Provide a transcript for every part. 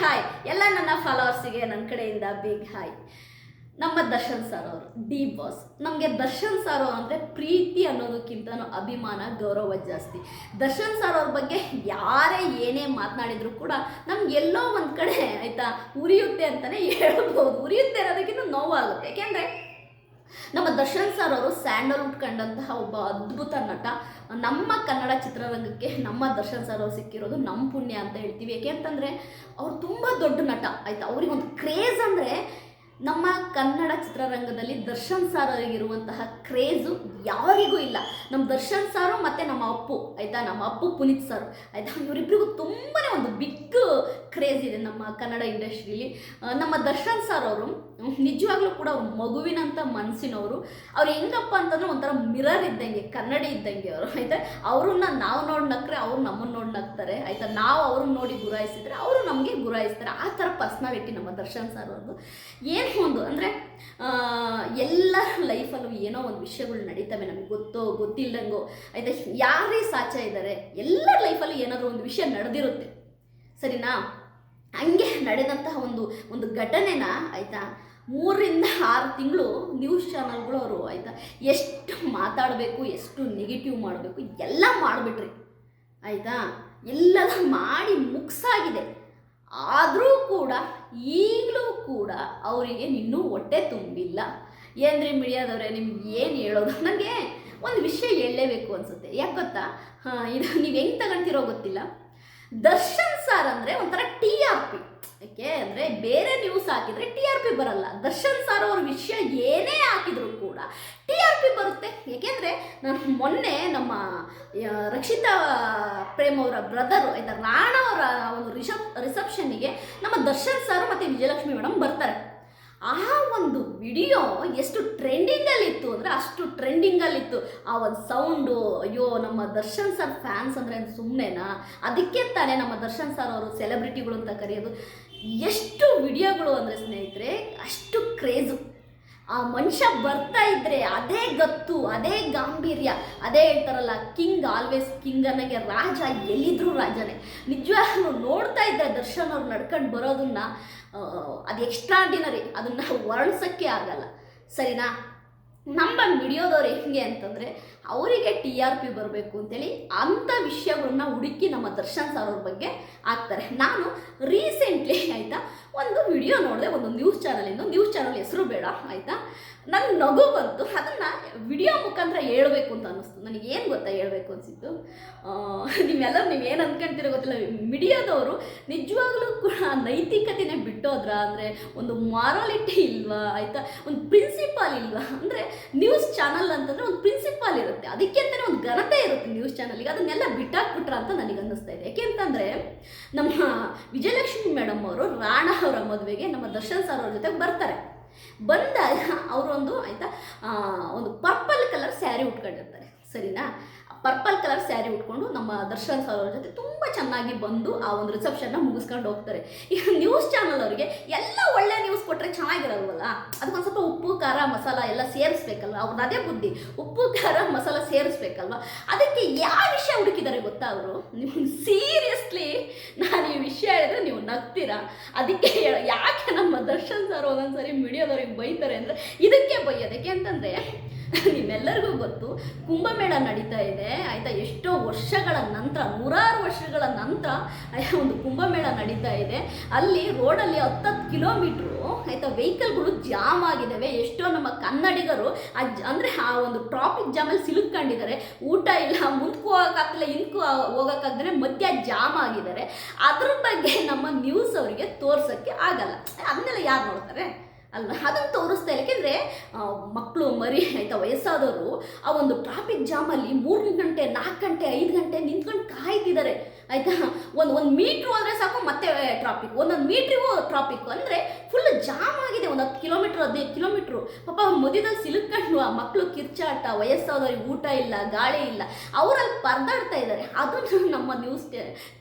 Hi ಎಲ್ಲ ನನ್ನ ಫಾಲೋವರ್ಸಿಗೆ ನನ್ನ ಕಡೆಯಿಂದ ಬಿಗ್ ಹಾಯ್ ನಮ್ಮ ದರ್ಶನ್ ಸರ್ ಅವರು ಡಿ ಬಾಸ್ ನಮಗೆ ದರ್ಶನ್ ಸರ್ ಅವರು ಅಂದರೆ ಪ್ರೀತಿ ಅನ್ನೋದಕ್ಕಿಂತ ಅಭಿಮಾನ, ಗೌರವ ಜಾಸ್ತಿ. ದರ್ಶನ್ ಸರ್ ಅವ್ರ ಬಗ್ಗೆ ಯಾರೇ ಏನೇ ಮಾತನಾಡಿದ್ರು ಕೂಡ ನಮ್ಗೆ ಎಲ್ಲೋ ಒಂದು ಕಡೆ ಆಯಿತಾ, ಉರಿಯುತ್ತೆ ಅಂತಲೇ ಹೇಳ್ಬೋದು. ಉರಿಯುತ್ತೆ ಅನ್ನೋದಕ್ಕಿಂತ ನೋವಾಗುತ್ತೆ. ಯಾಕೆಂದರೆ ನಮ್ಮ ದರ್ಶನ್ ಸರ್ ಅವರು ಸ್ಯಾಂಡಲ್ವುಡ್ ಕಂಡಂತಹ ಒಬ್ಬ ಅದ್ಭುತ ನಟ. ನಮ್ಮ ಕನ್ನಡ ಚಿತ್ರರಂಗಕ್ಕೆ ನಮ್ಮ ದರ್ಶನ್ ಸರ್ ಅವರು ಸಿಕ್ಕಿರೋದು ನಮ್ಮ ಪುಣ್ಯ ಅಂತ ಹೇಳ್ತೀವಿ. ಯಾಕೆ ಅಂತಂದರೆ, ಅವ್ರು ತುಂಬ ದೊಡ್ಡ ನಟ, ಆಯಿತಾ? ಅವ್ರಿಗೊಂದು ಕ್ರೇಜ್ ಅಂದರೆ ನಮ್ಮ ಕನ್ನಡ ಚಿತ್ರರಂಗದಲ್ಲಿ ದರ್ಶನ್ ಸಾರ್ ಅವರಿಗಿರುವಂತಹ ಕ್ರೇಜು ಯಾರಿಗೂ ಇಲ್ಲ. ನಮ್ಮ ದರ್ಶನ್ ಸಾರು ಮತ್ತು ನಮ್ಮ ಅಪ್ಪು, ಆಯಿತಾ? ನಮ್ಮ ಅಪ್ಪು ಪುನೀತ್ ಸರ್ ಆಯಿತಾ? ಇವರಿಬ್ಬರಿಗೂ ತುಂಬಾ ಒಂದು ಬಿಗ್ ಕ್ರೇಜ್ ಇದೆ ನಮ್ಮ ಕನ್ನಡ ಇಂಡಸ್ಟ್ರೀಲಿ. ನಮ್ಮ ದರ್ಶನ್ ಸಾರ್ ಅವರು ನಿಜವಾಗ್ಲೂ ಕೂಡ ಮಗುವಿನಂತ ಮಗುವಿನಂಥ ಮನಸ್ಸಿನವರು ಅವ್ರು ಹೆಂಗಪ್ಪ ಅಂತಂದ್ರೆ ಒಂಥರ ಮಿರರ್ ಇದ್ದಂಗೆ, ಕನ್ನಡಿ ಇದ್ದಂಗೆ ಅವರು, ಆಯ್ತಾ? ಅವ್ರನ್ನ ನಾವು ನೋಡಿ ನಕ್ರೆ ಅವ್ರು ನಮ್ಮನ್ನ ನೋಡಿ ನಕ್ತಾರೆ, ಆಯ್ತಾ? ನಾವು ಅವ್ರನ್ನ ನೋಡಿ ಗುರಾಯಿಸಿದ್ರೆ ಅವರು ನಮಗೆ ಗುರಾಯಿಸ್ತಾರೆ. ಆ ಥರ ಪರ್ಸ್ನಾಲಿಟಿ ನಮ್ಮ ದರ್ಶನ್ ಸರ್ ಅವ್ರದ್ದು ಏನು ಒಂದು, ಅಂದರೆ ಎಲ್ಲ ಲೈಫಲ್ಲೂ ಏನೋ ಒಂದು ವಿಷಯಗಳು ನಡೀತವೆ ನಮಗೆ ಗೊತ್ತೋ ಗೊತ್ತಿಲ್ಲದಂಗೋ ಆಯಿತಾ? ಯಾರೇ ಸಾಚ ಇದ್ದಾರೆ ಎಲ್ಲರ ಲೈಫಲ್ಲೂ ಏನಾದರೂ ಒಂದು ವಿಷಯ ನಡೆದಿರುತ್ತೆ. ಸರಿನಾ? ಹಂಗೆ ನಡೆದಂತಹ ಒಂದು ಒಂದು ಘಟನೆನ, ಆಯಿತಾ? ಮೂರರಿಂದ ಆರು ತಿಂಗಳು ನ್ಯೂಸ್ ಚಾನಲ್ಗಳು ಅವರು, ಆಯಿತಾ? ಎಷ್ಟು ಮಾತಾಡಬೇಕು, ಎಷ್ಟು ನೆಗೆಟಿವ್ ಮಾಡಬೇಕು, ಎಲ್ಲ ಮಾಡಿಬಿಟ್ರಿ. ಆಯಿತಾ? ಎಲ್ಲದ ಮಾಡಿ ಮುಗ್ಸಾಗಿದೆ. ಆದರೂ ಕೂಡ ಈಗಲೂ ಕೂಡ ಅವರಿಗೆ ಇನ್ನೂ ಹೊಟ್ಟೆ ತುಂಬಿಲ್ಲ. ಏನ್ರಿ ಮೀಡಿಯಾದವ್ರೆ ನಿಮ್ಗೆ ಏನು ಹೇಳೋದು? ನನಗೆ ಒಂದು ವಿಷಯ ಹೇಳಲೇಬೇಕು ಅನಿಸುತ್ತೆ. ಯಾಕೆ ಗೊತ್ತಾ? ಹಾಂ, ಇದು ನೀವು ಹೆಂಗೆ ತಗೊಂತಿರೋ ಗೊತ್ತಿಲ್ಲ. ದರ್ಶನ್ ಸಾರ್ ಅಂದರೆ ಒಂಥರ ಟಿ ಆರ್ ಪಿ. ಯಾಕೆ ಅಂದರೆ ಬೇರೆ ನ್ಯೂಸ್ ಹಾಕಿದರೆ ಟಿ ಆರ್ ಪಿ ಬರಲ್ಲ. ದರ್ಶನ್ ಸಾರ್ ಅವ್ರ ವಿಷಯ ಏನೇ ಹಾಕಿದ್ರು ಕೂಡ ಟಿ ಬರುತ್ತೆ. ಏಕೆಂದರೆ ನಾನು ಮೊನ್ನೆ ನಮ್ಮ ರಕ್ಷಿತಾ ಪ್ರೇಮ್ ಅವರ ಬ್ರದರು ಆಯ್ತಾ ರಾಣ ಅವರ ಒಂದು ರಿಸಪ್ ರಿಸೆಪ್ಷನ್ನಿಗೆ ನಮ್ಮ ದರ್ಶನ್ ಸರ್ ಮತ್ತು ವಿಜಯಲಕ್ಷ್ಮಿ ಮೇಡಮ್ ಬರ್ತಾರೆ. ಆ ಒಂದು ವಿಡಿಯೋ ಎಷ್ಟು ಟ್ರೆಂಡಿಂಗಲ್ಲಿತ್ತು ಅಂದರೆ ಅಷ್ಟು ಟ್ರೆಂಡಿಂಗಲ್ಲಿತ್ತು ಆ ಒಂದು ಸೌಂಡು ಅಯ್ಯೋ, ನಮ್ಮ ದರ್ಶನ್ ಸರ್ ಫ್ಯಾನ್ಸ್ ಅಂದರೆ ಸುಮ್ಮನೆನಾ ಅದಕ್ಕೆ ತಾನೇ ನಮ್ಮ ದರ್ಶನ್ ಸರ್ ಅವರು ಸೆಲೆಬ್ರಿಟಿಗಳು ಅಂತ ಕರೆಯೋದು. ಎಷ್ಟು ವಿಡಿಯೋಗಳು ಅಂದರೆ ಸ್ನೇಹಿತರೆ, ಅಷ್ಟು ಕ್ರೇಜು ಆ ಮನುಷ್ಯ ಬರ್ತಾ ಇದ್ರೆ ಅದೇ ಗತ್ತು, ಅದೇ ಗಾಂಭೀರ್ಯ, ಅದೇ ಹೇಳ್ತಾರಲ್ಲ ಕಿಂಗ್ ಆಲ್ವೇಸ್ ಕಿಂಗ್ ಅನ್ನಗೆ ರಾಜ ಎಲ್ಲಿದ್ರು ರಾಜನೇ. ನಿಜವಾಗ್ಲೂ ನೋಡ್ತಾ ಇದ್ದೆ ದರ್ಶನ್ ಅವ್ರು ನಡ್ಕೊಂಡು ಬರೋದನ್ನ ಅದು ಎಕ್ಸ್ಟ್ರಾರ್ಡಿನರಿ ಅದನ್ನ ವರ್ಣಿಸೋಕ್ಕೆ ಆಗಲ್ಲ. ಸರಿನಾ? ನಮ್ಮ ವಿಡಿಯೋದವ್ರು ಹೆಂಗೆ ಅಂತಂದರೆ ಅವರಿಗೆ ಟಿ ಆರ್ ಪಿ ಬರಬೇಕು ಅಂತೇಳಿ ಅಂಥ ವಿಷಯಗಳನ್ನ ಹುಡುಕಿ ನಮ್ಮ ದರ್ಶನ್ ಸರ್ ಅವ್ರ ಬಗ್ಗೆ ಹಾಕ್ತಾರೆ. ನಾನು ರೀಸೆಂಟ್ಲಿ ಆಯಿತಾ, ಒಂದು ವಿಡಿಯೋ ನೋಡಿದೆ, ಒಂದು ನ್ಯೂಸ್ ಚಾನಲಿಂದ ನ್ಯೂಸ್ ಚಾನಲ್ ಹೆಸರು ಬೇಡ, ಆಯಿತಾ? ನನ್ನ ನಗು ಬಂತು. ಅದನ್ನು ವಿಡಿಯೋ ಮುಖಾಂತರ ಹೇಳಬೇಕು ಅಂತ ಅನ್ನಿಸ್ತು. ಏನು ಗೊತ್ತಾ ಹೇಳಬೇಕು ಅನಿಸಿತ್ತು ನೀವೆಲ್ಲರೂ ನೀವು ಏನು ಗೊತ್ತಿಲ್ಲ. ಮೀಡಿಯಾದವರು ನಿಜವಾಗ್ಲೂ ಕೂಡ ನೈತಿಕತೆನೇ ಬಿಟ್ಟೋದ್ರ, ಅಂದರೆ ಒಂದು ಮಾರಾಲಿಟಿ ಇಲ್ವಾ, ಆಯಿತಾ? ಒಂದು ಪ್ರಿನ್ಸಿಪಾಲ್ ಇಲ್ವಾ? ಅಂದರೆ ನ್ಯೂಸ್ ಚಾನಲ್ ಅಂತಂದರೆ ಒಂದು ಪ್ರಿನ್ಸಿಪಾಲ್ ಇರುತ್ತೆ. ಅದಕ್ಕೆ ಅಂತಲೇ ಒಂದು ಘನತೆ ಇರುತ್ತೆ ನ್ಯೂಸ್ ಚಾನಲ್ಗೆ ಅದನ್ನೆಲ್ಲ ಬಿಟ್ಟಾಕ್ಬಿಟ್ರ ಅಂತ ನನಗೆ ಅನ್ನಿಸ್ತಾ ಇದೆ. ಯಾಕೆಂತಂದರೆ ನಮ್ಮ ವಿಜಯಲಕ್ಷ್ಮಿ ಮೇಡಮ್ ಅವರು, ರಾಣ ಅವರ ಮದುವೆಗೆ ನಮ್ಮ ದರ್ಶನ್ ಸರ್ ಅವ್ರ ಜೊತೆಗೆ ಬರ್ತಾರೆ. ಬಂದಾಗ ಅವರೊಂದು ಆಯಿತಾ ಒಂದು ಪರ್ಪಲ್ ಕಲರ್ ಸ್ಯಾರಿ ಉಟ್ಕೊಂಡಿರ್ತಾರೆ. ಸರಿನಾ? ಪರ್ಪಲ್ ಕಲರ್ ಸ್ಯಾರಿ ಉಟ್ಕೊಂಡು ನಮ್ಮ ದರ್ಶನ್ ಸರ್ ಅವ್ರ ಜೊತೆ ತುಂಬ ಚೆನ್ನಾಗಿ ಬಂದು ಆ ಒಂದು ರಿಸೆಪ್ಷನ್ನ ಮುಗಿಸ್ಕೊಂಡು ಹೋಗ್ತಾರೆ. ಈಗ ನ್ಯೂಸ್ ಚಾನಲ್ ಅವರಿಗೆ ಎಲ್ಲ ಒಳ್ಳೆ ನ್ಯೂಸ್ ಕೊಟ್ಟರೆ ಚೆನ್ನಾಗಿರಲ್ವಲ್ಲ? ಅದಕ್ಕೊಂದು ಸ್ವಲ್ಪ ಉಪ್ಪು, ಖಾರ, ಮಸಾಲ ಎಲ್ಲ ಸೇರಿಸ್ಬೇಕಲ್ವ? ಅವ್ರದ್ದು ಅದೇ ಬುದ್ಧಿ. ಉಪ್ಪು, ಖಾರ, ಮಸಾಲ ಸೇರಿಸ್ಬೇಕಲ್ವ? ಅದಕ್ಕೆ ಯಾವ ವಿಷಯ ಹುಡುಕಿದ್ದಾರೆ ಗೊತ್ತಾ ಅವರು? ನೀವು ಸೀರಿಯಸ್ಲಿ ನಾನು ಈ ವಿಷಯ ಹೇಳಿದ್ರೆ ನೀವು ನಗ್ತೀರಾ? ಅದಕ್ಕೆ ಯಾಕೆ ನಮ್ಮ ದರ್ಶನ್ ಸರ್ ಒಂದೊಂದ್ಸರಿ ಮೀಡಿಯಾದವ್ರಿಗೆ ಬೈತಾರೆ ಅಂದರೆ ಇದಕ್ಕೆ ಬೈಯೋದಕ್ಕೆ ಅಂತಂದರೆ ನಿಮ್ಮೆಲ್ಲರಿಗೂ ಗೊತ್ತು, ಕುಂಭಮೇಳ ನಡೀತಾ ಇದೆ. ಆಯಿತಾ, ಎಷ್ಟೋ ವರ್ಷಗಳ ನಂತರ, ನೂರಾರು ವರ್ಷಗಳ ನಂತರ ಒಂದು ಕುಂಭಮೇಳ ನಡೀತಾ ಇದೆ. ಅಲ್ಲಿ ರೋಡಲ್ಲಿ ಹತ್ತತ್ತು ಕಿಲೋಮೀಟ್ರು, ಆಯಿತಾ, ವೆಹಿಕಲ್ಗಳು ಜಾಮ್ ಆಗಿದ್ದಾವೆ. ಎಷ್ಟೋ ನಮ್ಮ ಕನ್ನಡಿಗರು ಆ ಅಂದರೆ ಆ ಒಂದು ಟ್ರಾಫಿಕ್ ಜಾಮಲ್ಲಿ ಸಿಲುಕೊಂಡಿದ್ದಾರೆ ಊಟ ಇಲ್ಲ ಮುಂದಕ್ಕೂ ಹೋಗೋಕ್ಕಾಗ್ತಿಲ್ಲ ಹಿಂದಕ್ಕೂ ಹೋಗೋಕ್ಕಾಗ್ದೇ ಮಧ್ಯ ಜಾಮ್ ಆಗಿದ್ದಾರೆ. ಅದ್ರ ಬಗ್ಗೆ ನಮ್ಮ ನ್ಯೂಸ್ ಅವರಿಗೆ ತೋರ್ಸೋಕ್ಕೆ ಆಗಲ್ಲ. ಅದನ್ನೆಲ್ಲ ಯಾರು ನೋಡ್ತಾರೆ? ಅಲ್ಲ, ಅದನ್ನು ತೋರಿಸ್ತಾ ಇಲ್ಲ. ಯಾಕೆಂದರೆ ಮಕ್ಕಳು ಮರಿ, ಆಯಿತಾ, ವಯಸ್ಸಾದವರು ಆ ಒಂದು ಟ್ರಾಫಿಕ್ ಜಾಮಲ್ಲಿ ಮೂರು ಗಂಟೆ, ನಾಲ್ಕು ಗಂಟೆ, ಐದು ಗಂಟೆ ನಿಂತ್ಕೊಂಡು ಕಾಯ್ತಿದ್ದಾರೆ. ಆಯಿತಾ? ಒಂದು ಒಂದು ಮೀಟ್ರು ಹೋದರೆ ಸಾಕು, ಮತ್ತೆ ಟ್ರಾಫಿಕ್ ಒಂದೊಂದು ಮೀಟ್ರಿಗೂ ಟ್ರಾಫಿಕ್ ಅಂದರೆ ಫುಲ್ ಜಾಮ್ ಆಗಿದೆ, ಒಂದು ಹತ್ತು ಕಿಲೋಮೀಟ್ರ್ ಹದಿನೈದು ಕಿಲೋಮೀಟ್ರು ಪಾಪ ಮಧ್ಯದಲ್ಲಿ ಸಿಲುಕೊಂಡು ಆ ಮಕ್ಕಳು ಕಿರ್ಚಾಟ, ವಯಸ್ಸಾದವ್ರಿಗೆ ಊಟ ಇಲ್ಲ, ಗಾಳಿ ಇಲ್ಲ, ಅವರಲ್ಲಿ ಪರ್ದಾಡ್ತಾ ಇದ್ದಾರೆ. ಅದನ್ನು ನಮ್ಮ ನ್ಯೂಸ್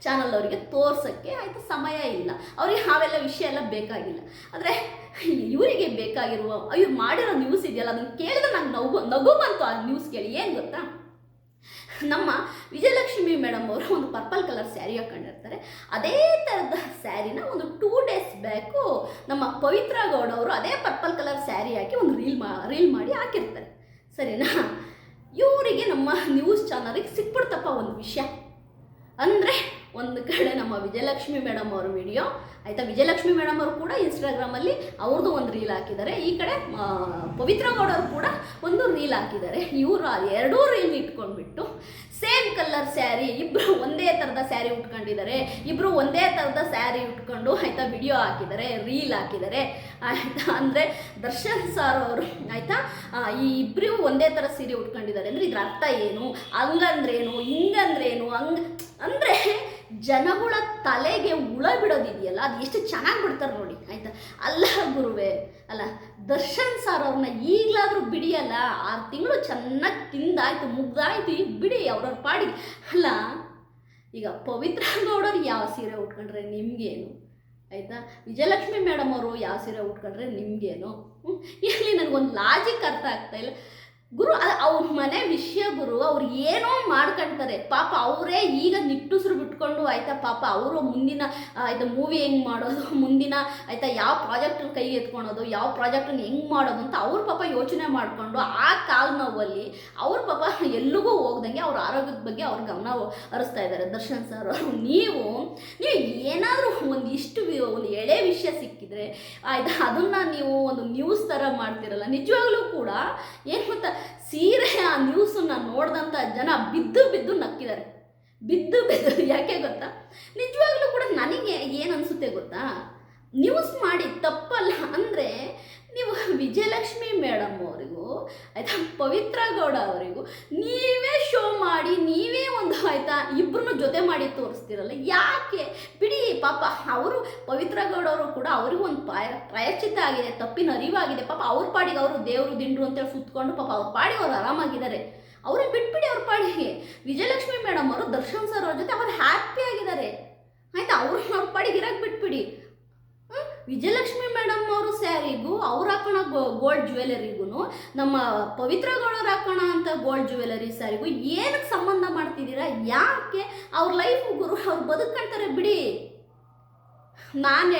ಚಾನಲ್ ಅವರಿಗೆ ತೋರ್ಸೋಕ್ಕೆ ಆಯಿತು ಸಮಯ ಇಲ್ಲ. ಅವ್ರಿಗೆ ಅವೆಲ್ಲ ವಿಷಯ ಎಲ್ಲ ಬೇಕಾಗಿಲ್ಲ. ಆದರೆ, ಇವರಿಗೆ ಬೇಕಾಗಿರುವ, ಇವ್ರು ಮಾಡಿರೋ ನ್ಯೂಸ್ ಇದೆಯಲ್ಲ ಅದನ್ನು ಕೇಳಿದ್ರೆ ನಂಗೆ ನಗು ನಗು ಬಂತು ಆ ನ್ಯೂಸ್ ಕೇಳಿ. ಏನು ಗೊತ್ತಾ? ನಮ್ಮ ವಿಜಯಲಕ್ಷ್ಮಿ ಮೇಡಮ್ ಅವರು ಒಂದು ಪರ್ಪಲ್ ಕಲರ್ ಸ್ಯಾರಿ ಹಾಕೊಂಡಿರ್ತಾರೆ. ಅದೇ ಥರದ ಸ್ಯಾರಿನ ಒಂದು ಟೂ ಡೇಸ್ ಬ್ಯಾಕು ನಮ್ಮ ಪವಿತ್ರ ಗೌಡ ಅವರು ಅದೇ ಪರ್ಪಲ್ ಕಲರ್ ಸ್ಯಾರಿ ಹಾಕಿ ಒಂದು ರೀಲ್ ಮಾ, ರೀಲ್ ಮಾಡಿ ಹಾಕಿರ್ತಾರೆ. ಸರಿನಾ? ಇವರಿಗೆ ನಮ್ಮ ನ್ಯೂಸ್ ಚಾನಲಿಗೆ ಸಿಕ್ಬಿಡ್ತಪ್ಪ ಒಂದು ವಿಷಯ. ಅಂದರೆ ಒಂದು ಕಡೆ ನಮ್ಮ ವಿಜಯಲಕ್ಷ್ಮಿ ಮೇಡಮ್ ಅವರು ವಿಡಿಯೋ ಆಯಿತಾ? ವಿಜಯಲಕ್ಷ್ಮಿ ಮೇಡಮ್ ಅವರು ಕೂಡ ಇನ್ಸ್ಟಾಗ್ರಾಮಲ್ಲಿ ಅವ್ರದ್ದು ಒಂದು ರೀಲ್ ಹಾಕಿದ್ದಾರೆ. ಈ ಕಡೆ ಪವಿತ್ರ ಗೌಡರು ಕೂಡ ಒಂದು ರೀಲ್ ಹಾಕಿದ್ದಾರೆ. ಇವರು ಎರಡೂ ರೀಲ್ ಇಟ್ಕೊಂಡ್ಬಿಟ್ಟು ಸೇಮ್ ಕಲರ್ ಸ್ಯಾರಿ ಇಬ್ಬರು ಒಂದೇ ಥರದ ಸ್ಯಾರಿ ಉಟ್ಕೊಂಡಿದ್ದಾರೆ. ಇಬ್ಬರು ಒಂದೇ ಥರದ ಸ್ಯಾರಿ ಉಟ್ಕೊಂಡು, ಆಯಿತಾ ವಿಡಿಯೋ ಹಾಕಿದ್ದಾರೆ ರೀಲ್ ಹಾಕಿದ್ದಾರೆ. ಆಯಿತಾ? ಅಂದರೆ ದರ್ಶನ್ ಸರ್ ಅವರು, ಆಯಿತಾ? ಈ ಇಬ್ಬರು ಒಂದೇ ಥರ ಸೀರೆ ಉಟ್ಕೊಂಡಿದ್ದಾರೆ. ಅಂದರೆ ಇದ್ರ ಅರ್ಥ ಏನು? ಹಂಗಂದ್ರೇನು? ಹಿಂಗಂದ್ರೇನು? ಹಂಗೆ, ಅಂದರೆ ಜನಗಳ ತಲೆಗೆ ಹುಳ ಬಿಡೋದಿದೆಯಲ್ಲ, ಅದು ಎಷ್ಟು ಚೆನ್ನಾಗಿ ಬಿಡ್ತಾರೆ ನೋಡಿ, ಆಯ್ತಾ? ಅಲ್ಲ ಗುರುವೆ, ಅಲ್ಲ, ದರ್ಶನ್ ಸರ್ ಅವ್ರನ್ನ ಈಗಲಾದರೂ ಬಿಡಿಯಲ್ಲ, ಆರು ತಿಂಗಳು ಚೆನ್ನಾಗಿ ತಿಂದಾಯ್ತು, ಮುಗ್ದಾಯ್ತು, ಈಗ ಬಿಡಿ ಅವ್ರವ್ರ ಪಾಡಿಗೆ. ಅಲ್ಲ, ಈಗ ಪವಿತ್ರ ಗೌಡರು ಯಾವ ಸೀರೆ ಉಟ್ಕೊಂಡ್ರೆ ನಿಮಗೇನು? ಆಯಿತಾ? ವಿಜಯಲಕ್ಷ್ಮಿ ಮೇಡಮ್ ಅವರು ಯಾವ ಸೀರೆ ಉಟ್ಕೊಂಡ್ರೆ ನಿಮಗೇನು? ಇಲ್ಲಿ ನನಗೊಂದು ಲಾಜಿಕ್ ಅರ್ಥ ಆಗ್ತಾ ಇಲ್ಲ. ಗುರು ಅವ್ರ ಮನೆ ವಿಷಯ ಗುರು, ಅವ್ರು ಏನೋ ಮಾಡ್ಕೊಳ್ತಾರೆ ಪಾಪ ಅವರೇ ಈಗ ನಿಟ್ಟುಸ್ರು ಬಿಟ್ಕೊಂಡು ಆಯ್ತಾ, ಪಾಪ ಅವರು ಮುಂದಿನ ಆಯ್ತಾ ಮೂವಿ ಹೆಂಗೆ ಮಾಡೋದು, ಮುಂದಿನ, ಆಯ್ತಾ, ಯಾವ ಪ್ರಾಜೆಕ್ಟ್ ಕೈ ಎತ್ಕೊಳೋದು, ಯಾವ ಪ್ರಾಜೆಕ್ಟನ್ನು ಹೆಂಗೆ ಮಾಡೋದು ಅಂತ ಅವ್ರ ಪಾಪ ಯೋಚನೆ ಮಾಡಿಕೊಂಡು, ಆ ಕಾಲ್ ನೋವಲ್ಲಿ ಅವ್ರ ಪಾಪ ಎಲ್ಲಿಗೂ ಹೋಗ್ದಂಗೆ ಅವ್ರ ಆರೋಗ್ಯದ ಬಗ್ಗೆ ಅವ್ರ ಗಮನ ಹರಿಸ್ತಾ ಇದ್ದಾರೆ ದರ್ಶನ್ ಸರ್ ನೀವು ನೀವು ಏನಾದರೂ ಒಂದು ಇಷ್ಟು ಒಂದು ಎಳೆ ವಿಷಯ ಸಿಕ್ಕಿದ್ರೆ, ಆಯ್ತಾ, ಅದನ್ನು ನೀವು ಒಂದು ನ್ಯೂಸ್ ಥರ ಮಾಡ್ತಿರಲ್ಲ. ನಿಜವಾಗ್ಲೂ ಕೂಡ, ಏನು ಗೊತ್ತಾ ಸೀರೆ ಆ ನ್ಯೂಸನ್ನು ನೋಡಿದಂಥ ಜನ ಬಿದ್ದು ಬಿದ್ದು ನಕ್ಕಿದ್ದಾರೆ. ಬಿದ್ದು ಬಿದ್ದು, ಯಾಕೆ ಗೊತ್ತಾ? ನಿಜವಾಗ್ಲೂ ಕೂಡ ನನಗೆ ಏನು ಅನಿಸುತ್ತೆ ಗೊತ್ತಾ? ನ್ಯೂಸ್ ಮಾಡಿ ತಪ್ಪಲ್ಲ ಅಂದರೆ ನೀವು ವಿಜಯಲಕ್ಷ್ಮಿ ಮೇಡಮ್ ಅವರಿಗೂ, ಆಯಿತಾ ಪವಿತ್ರ ಗೌಡ ಅವರಿಗೂ ನೀವೇ ಶೋ ಮಾಡಿ, ನೀವೇ ಆಯಿತಾ? ಇಬ್ಬರನ್ನು ಜೊತೆ ಮಾಡಿ ತೋರಿಸ್ತಿರಲ್ಲ? ಯಾಕೆ? ಬಿಡಿ, ಪಾಪ ಅವರು ಪವಿತ್ರ ಗೌಡವರು ಕೂಡ ಅವರಿಗೂ ಒಂದು ಪಾಯ ಪ್ರಾಯಶ್ಚಿತ್ತ ಆಗಿದೆ, ತಪ್ಪಿನ ಅರಿವಾಗಿದೆ. ಪಾಪ ಅವ್ರ ಪಾಡಿಗೆ ಅವರು ದೇವರು ದಿಂಡ್ರು ಅಂತೇಳಿ ಸುತ್ಕೊಂಡು ಪಾಪ ಅವ್ರ ಪಾಡಿಗೆ ಅವ್ರು ಆರಾಮಾಗಿದ್ದಾರೆ. ಅವ್ರಿಗೆ ಬಿಟ್ಬಿಡಿ ಅವ್ರ ಪಾಡಿಗೆ. ವಿಜಯಲಕ್ಷ್ಮಿ ಮೇಡಮ್ ಅವರು, ದರ್ಶನ್ ಸರ್ ಅವ್ರ ಜೊತೆ ಅವ್ರು ಹ್ಯಾಪಿ ಆಗಿದ್ದಾರೆ. ಆಯ್ತಾ? ಅವ್ರನ್ನ ಅವ್ರ ಪಾಡಿಗೆ ಇರಕ್ಕೆ ಬಿಟ್ಬಿಡಿ? ವಿಜಯಲಕ್ಷ್ಮಿ ಮೇಡಮ್ ಅವರು ಸ್ಯಾರಿಗೂ ಅವ್ರು ಗೋಲ್ಡ್ ಜ್ಯುವೆಲರಿಗೂ ನಮ್ಮ ಪವಿತ್ರ ಗೌಡರು ಹಾಕೋಣ ಅಂತ ಗೋಲ್ಡ್ ಜ್ಯುವೆಲರಿ ಸಾರಿಗೂ ಏನಕ್ಕೆ ಸಂಬಂಧ ಮಾಡ್ತಿದ್ದೀರಾ? ಯಾಕೆ ಅವ್ರ ಲೈಫ್ ಗುರು ಅವ್ರು ಬದುಕಂತಾರೆ ಬಿಡಿ. ನಾನು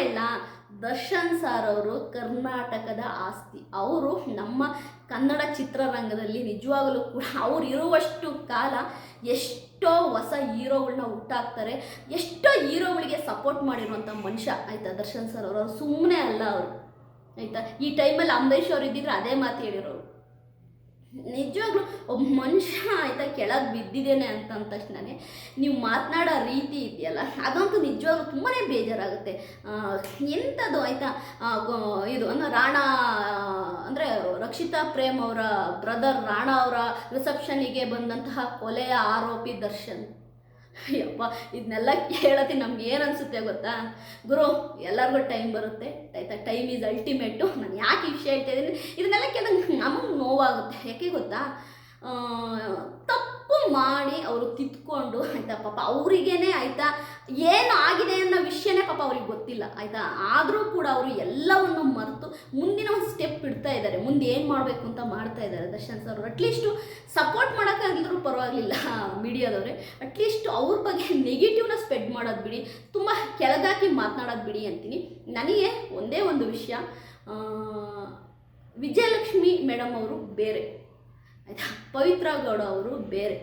ದರ್ಶನ್ ಸಾರ್ ಅವರು ಕರ್ನಾಟಕದ ಆಸ್ತಿ. ಅವರು ನಮ್ಮ ಕನ್ನಡ ಚಿತ್ರರಂಗದಲ್ಲಿ ನಿಜವಾಗಲೂ ಕೂಡ ಅವ್ರು ಇರುವಷ್ಟು ಕಾಲ ಎಷ್ಟೋ ಹೊಸ ಹೀರೋಗಳನ್ನ ಹುಟ್ಟಾಕ್ತಾರೆ, ಎಷ್ಟೋ ಹೀರೋಗಳಿಗೆ ಸಪೋರ್ಟ್ ಮಾಡಿರುವಂಥ ಮನುಷ್ಯ. ಆಯಿತಾ ದರ್ಶನ್ ಸರ್ ಅವ್ರು? ಸುಮ್ಮನೆ ಅಲ್ಲ ಅವರು. ಆಯಿತಾ? ಈ ಟೈಮಲ್ಲಿ ಅಂಬರೀಷ್ ಅವ್ರು ಇದ್ದಿದ್ರೆ ಅದೇ ಮಾತು ಹೇಳಿರೋರು. ನಿಜವಾಗ್ಲೂ ಒಬ್ಬ ಮನುಷ್ಯ ಆಯಿತಾ ಕೆಳಗೆ ಬಿದ್ದಿದ್ದೇನೆ ಅಂತ ಅಂದ ತಕ್ಷಣನೇ ನೀವು ಮಾತನಾಡೋ ರೀತಿ ಇದೆಯಲ್ಲ, ಅದಂತೂ ನಿಜವಾಗ್ಲೂ ತುಂಬಾ ಬೇಜಾರಾಗುತ್ತೆ. ಎಂಥದ್ದು ಆಯಿತಾ? ಇದು ಅಂದ್ರೆ ರಾಣಾ, ಅಂದರೆ ರಕ್ಷಿತಾ ಪ್ರೇಮ್ ಅವರ ಬ್ರದರ್ ರಾಣಾ ಅವರ ರಿಸೆಪ್ಷನಿಗೆ ಬಂದಂತಹ ಕೊಲೆಯ ಆರೋಪಿ ದರ್ಶನ್. ಯಪ್ಪ ಇದನ್ನೆಲ್ಲ ಹೇಳತ್ತಿ ನಮ್ಗೆ ಏನು ಅನಿಸುತ್ತೆ ಗೊತ್ತಾ? ಗುರು ಎಲ್ಲರಿಗೂ ಟೈಮ್ ಬರುತ್ತೆ. ಆಯಿತಾ? ಟೈಮ್ ಈಸ್ ಅಲ್ಟಿಮೇಟು ನಾನು ಯಾಕೆ ಈ ವಿಷಯ ಹೇಳ್ತಾ ಇದ್ದೀನಿ ಇದನ್ನೆಲ್ಲ ಕೆಲವು ನಮಗೆ ನೋವಾಗುತ್ತೆ. ಯಾಕೆ ಗೊತ್ತಾ? ಆ, ತಪ್ಪು ಮಾಡಿ ಅವರು ತಿದ್ಕೊಂಡು ಆಯ್ತಾ ಪಾಪ ಅವರಿಗೇನೆ ಆಯ್ತಾ, ಏನು ಆಗಿದೆ ಅನ್ನೋ ವಿಷಯನೇ ಪಾಪ ಅವ್ರಿಗೆ ಗೊತ್ತಿಲ್ಲ, ಆಯ್ತಾ? ಆದರೂ ಕೂಡ ಅವರು ಎಲ್ಲವನ್ನು ಮರೆತು ಮುಂದಿನ ಒಂದು ಸ್ಟೆಪ್ ಇಡ್ತಾ ಇದ್ದಾರೆ ಮುಂದೆ ಏನು ಮಾಡಬೇಕು ಅಂತ ಮಾಡ್ತಾ ಇದ್ದಾರೆ ದರ್ಶನ್ ಸರ್ ಅವರು. ಅಟ್ಲೀಸ್ಟು ಸಪೋರ್ಟ್ ಮಾಡೋಕ್ಕಾಗಿದ್ರು ಪರವಾಗಿಲ್ಲ ಮೀಡಿಯಾದವ್ರೆ. ಅಟ್ಲೀಸ್ಟ್ ಅವ್ರ ಬಗ್ಗೆ ನೆಗೆಟಿವ್ನ ಸ್ಪ್ರೆಡ್ ಮಾಡೋದು ಬಿಡಿ, ತುಂಬ ಕೆಳದಾಕಿ ಮಾತನಾಡೋದು ಬಿಡಿ ಅಂತೀನಿ. ನನಗೆ ಒಂದೇ ಒಂದು ವಿಷಯ ವಿಜಯಲಕ್ಷ್ಮಿ ಮೇಡಮ್ ಅವರು ಬೇರೆ. ಆಯಿತಾ? ಪವಿತ್ರ ಗೌಡ ಅವರು ಬೇರೆ.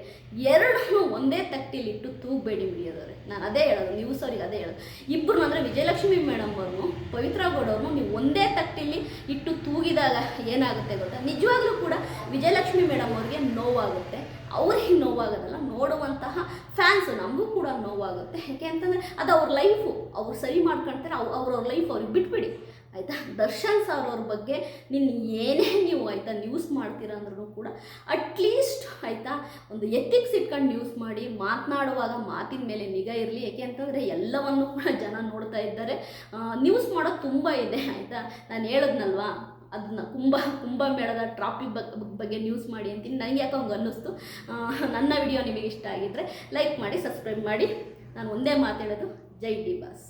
ಎರಡನ್ನೂ ಒಂದೇ ತಟ್ಟಿಲಿಟ್ಟು ತೂಗಬೇಡಿ ಮೀಡಿಯಾದವ್ರೆ ನಾನು ಅದೇ ಹೇಳೋದು ನ್ಯೂಸ್ ಅವ್ರಿಗೆ ಅದೇ ಹೇಳೋದು. ಇಬ್ಬರು ಅಂದರೆ ವಿಜಯಲಕ್ಷ್ಮಿ ಮೇಡಮ್ ಅವ್ರನ್ನು ಪವಿತ್ರ ಗೌಡ ಅವ್ರನ್ನು ನೀವು ಒಂದೇ ತಟ್ಟಿಲಿ ಇಟ್ಟು ತೂಗಿದಾಗ ಏನಾಗುತ್ತೆ ಗೊತ್ತಾ? ನಿಜವಾಗ್ಲೂ ಕೂಡ ವಿಜಯಲಕ್ಷ್ಮಿ ಮೇಡಮ್ ಅವ್ರಿಗೆ ನೋವಾಗುತ್ತೆ. ಅವ್ರಿಗೆ ನೋವಾಗೋದಲ್ಲ, ನೋಡುವಂತಹ ಫ್ಯಾನ್ಸು ನಮಗೂ ಕೂಡ ನೋವಾಗುತ್ತೆ. ಯಾಕೆ ಅಂತಂದರೆ ಅದು ಅವ್ರ ಲೈಫು ಅವ್ರು ಸರಿ ಮಾಡ್ಕೊಳ್ತಾರೆ ಅವ್ರು ಅವ್ರವ್ರ ಲೈಫ್ ಅವ್ರಿಗೆ ಬಿಟ್ಬಿಡಿ. ಆಯಿತಾ? ದರ್ಶನ್ ಸರ್ ಅವ್ರ ಬಗ್ಗೆ ನೀನು ಏನೇ ನೀವು ಆಯಿತಾ ನ್ಯೂಸ್ ಮಾಡ್ತೀರಾ ಅಂದ್ರೂ ಕೂಡ ಅಟ್ಲೀಸ್ಟ್ ಆಯಿತಾ ಒಂದು ಎಥಿಕ್ಸ್ ಇಟ್ಕೊಂಡು ನ್ಯೂಸ್ ಮಾಡಿ, ಮಾತನಾಡುವಾಗ ಮಾತಿನ ಮೇಲೆ ನಿಗಾ ಇರಲಿ. ಯಾಕೆ ಅಂತಂದರೆ ಎಲ್ಲವನ್ನು ಕೂಡ ಜನ ನೋಡ್ತಾ ಇದ್ದಾರೆ. ನ್ಯೂಸ್ ಮಾಡೋದು ತುಂಬ ಇದೆ, ಆಯಿತಾ? ನಾನು ಹೇಳಿದ್ನಲ್ವಾ? ಅದನ್ನ ಕುಂಭ, ಕುಂಭಮೇಳದ ಟ್ರಾಫಿಕ್ ಬಗ್ಗೆ ನ್ಯೂಸ್ ಮಾಡಿ ಅಂತೀನಿ. ನನಗೆ ಯಾಕೆ ಹಂಗೆ ಅನ್ನಿಸ್ತು. ನನ್ನ ವಿಡಿಯೋ ನಿಮಗೆ ಇಷ್ಟ ಆಗಿದ್ದರೆ ಲೈಕ್ ಮಾಡಿ ಸಬ್ಸ್ಕ್ರೈಬ್ ಮಾಡಿ. ನಾನು ಒಂದೇ ಮಾತಾಡೋದು ಜೈ ಡಿ ಬಾಸ್.